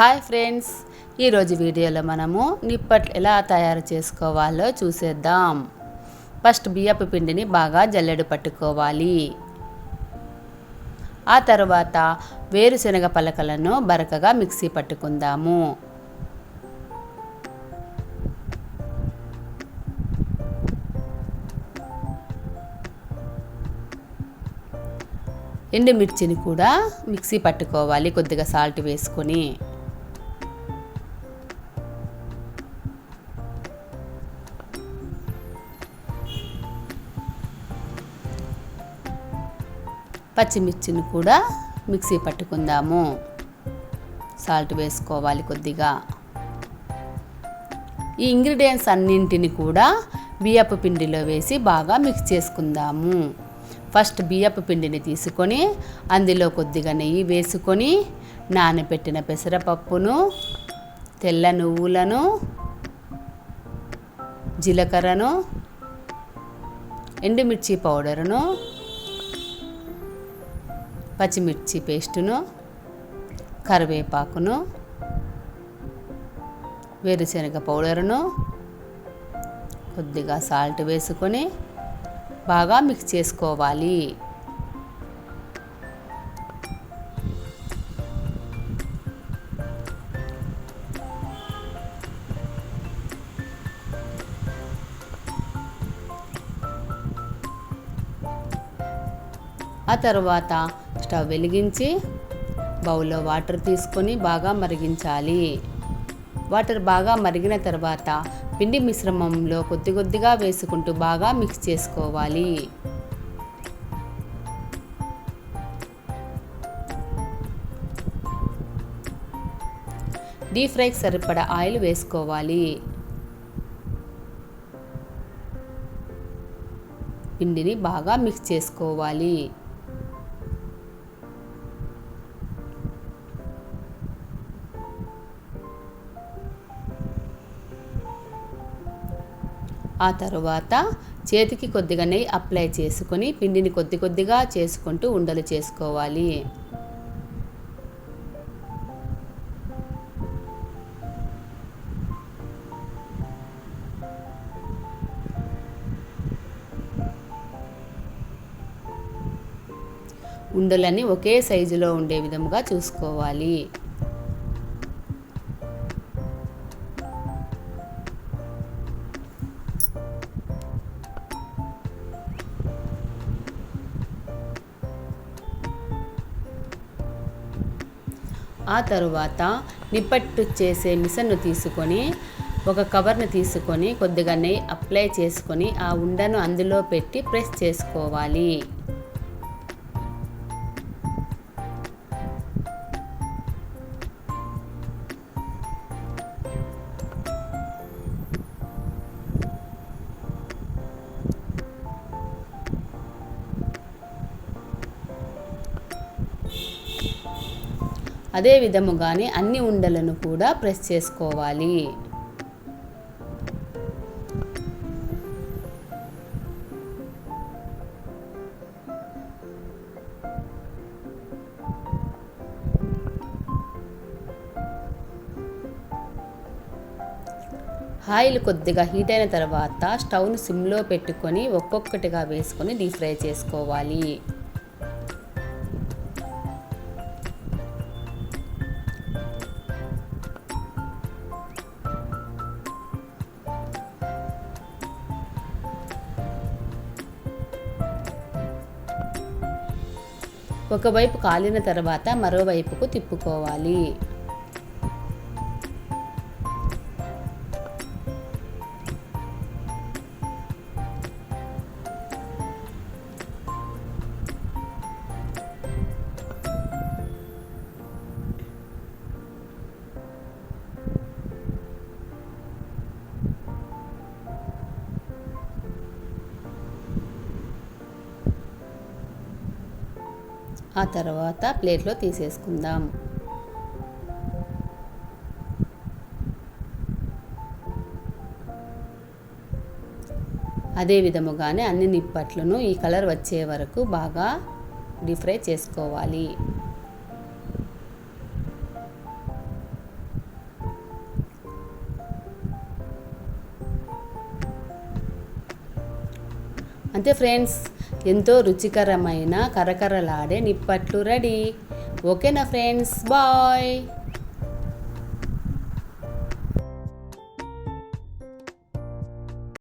Hi friends. ఈరోజు వీడియోలో మనము నిప్పట్లు ఎలా తయారు చేసుకోవాలో చూసేద్దాం. ఫస్ట్ బియ్యపు పిండిని బాగా జల్లెడు పట్టుకోవాలి. ఆ తర్వాత వేరుశనగ పలకలను బరకగా మిక్సీ పట్టుకుందాము. ఎండుమిర్చిని కూడా మిక్సీ పట్టుకోవాలి కొద్దిగా సాల్ట్ వేసుకొని. పచ్చిమిర్చిని కూడా మిక్సీ పట్టుకుందాము. సాల్ట్ వేసుకోవాలి కొద్దిగా. ఈ ఇంగ్రీడియంట్స్ అన్నింటిని కూడా బియ్యపు పిండిలో వేసి బాగా మిక్స్ చేసుకుందాము. ఫస్ట్ బియ్యపు పిండిని తీసుకొని అందులో కొద్దిగా నెయ్యి వేసుకొని నానబెట్టిన పెసరపప్పును తెల్ల నువ్వులను జీలకర్రను ఎండుమిర్చి పౌడరును పచ్చిమిర్చి పేస్టును కరివేపాకును వేరుశనగ పౌడరును కొద్దిగా సాల్ట్ వేసుకొని బాగా మిక్స్ చేసుకోవాలి. ఆ తర్వాత స్టవ్ వెలిగించి బౌల్లో వాటర్ తీసుకొని బాగా మరిగించాలి. వాటర్ బాగా మరిగిన తర్వాత పిండి మిశ్రమంలో కొద్ది కొద్దిగా వేసుకుంటూ బాగా మిక్స్ చేసుకోవాలి. డీప్ ఫ్రైకి సరిపడా ఆయిల్ వేసుకోవాలి. పిండిని బాగా మిక్స్ చేసుకోవాలి. ఆ తరువాత చేతికి కొద్దిగా నెయ్యి అప్లై చేసుకొని పిండిని కొద్ది కొద్దిగా చేసుకుంటూ ఉండలు చేసుకోవాలి. ఉండలన్నీ ఒకే సైజులో ఉండే విధముగా చూసుకోవాలి. ఆ తరువాత నిప్పట్టు చేసే మిషన్ను తీసుకొని ఒక కవర్ను తీసుకొని కొద్దిగా నెయ్యి అప్లై చేసుకొని ఆ ఉండను అందులో పెట్టి ప్రెస్ చేసుకోవాలి. అదే విధముగానే అన్ని ఉండలను కూడా ప్రెస్ చేసుకోవాలి. ఆయిల్ కొద్దిగా హీట్ అయిన తర్వాత స్టవ్ను సిమ్లో పెట్టుకొని ఒక్కొక్కటిగా వేసుకొని డీప్ ఫ్రై చేసుకోవాలి. ఒకవైపు కాలిన తర్వాత మరోవైపుకు తిప్పుకోవాలి. ఆ తర్వాత ప్లేట్లో తీసేసుకుందాం. అదే విధముగానే అన్ని నిప్పట్లను ఈ కలర్ వచ్చే వరకు బాగా డీప్ ఫ్రై చేసుకోవాలి. అంతే ఫ్రెండ్స్ ఎంతో రుచికరమైన కరకరలాడే నిప్పట్లు రెడీ. ఓకేనా ఫ్రెండ్స్? బాయ్.